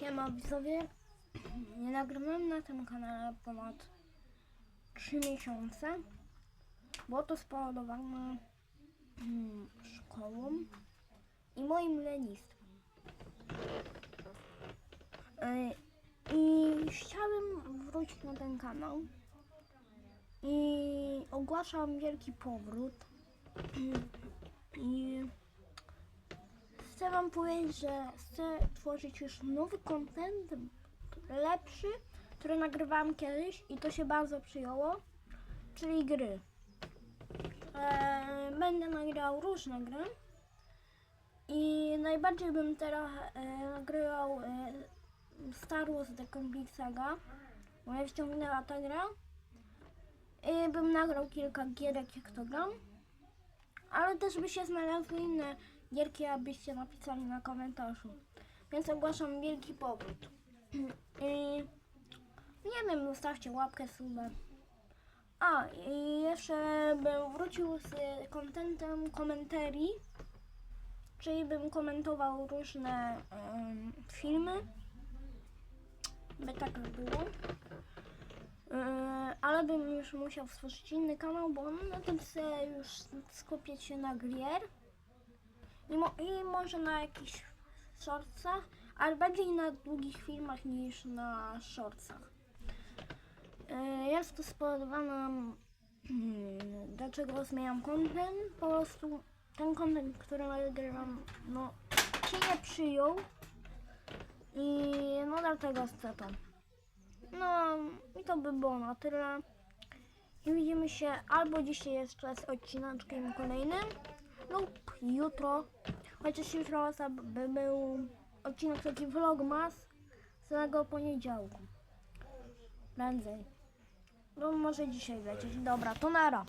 Siema widzowie, nie nagrywałem na tym kanale ponad 3 miesiące. Było to spowodowane mm, szkołą i moim lenistwem. Yy, I chciałem wrócić na ten kanał i ogłaszam wielki powrót. I chcę wam powiedzieć, że chcę tworzyć już nowy content, lepszy, który nagrywałem kiedyś i to się bardzo przyjęło, czyli gry. E, będę nagrał różne gry i najbardziej bym teraz e, nagrywał e, Star Wars The Complete Saga, bo mnie wciągnęła ta gra. I bym nagrał kilka gierek jak to gram. Ale też by się znalazły inne gierki, abyście napisali na komentarzu. Więc ogłaszam wielki powrót. I nie wiem, zostawcie łapkę, subę. A, i jeszcze bym wrócił z kontentem komentarii, czyli bym komentował różne em, filmy. By tak było. Już musiał stworzyć inny kanał, bo na tym chcę już skupić się na gier i, mo- i może na jakichś shortsach, ale bardziej na długich filmach niż na shortsach. Yy, jest to spowodowane mm, dlaczego zmieniam content, po prostu ten content, który nagrywam, no się nie przyjął i no dlatego chcę to. No i to by było na tyle. I widzimy się albo dzisiaj jeszcze z odcineczkiem kolejnym lub jutro. Chociaż jutro by był odcinek taki vlogmas z tego poniedziałku. Prędzej. No może dzisiaj lecieć. Dobra, to nara.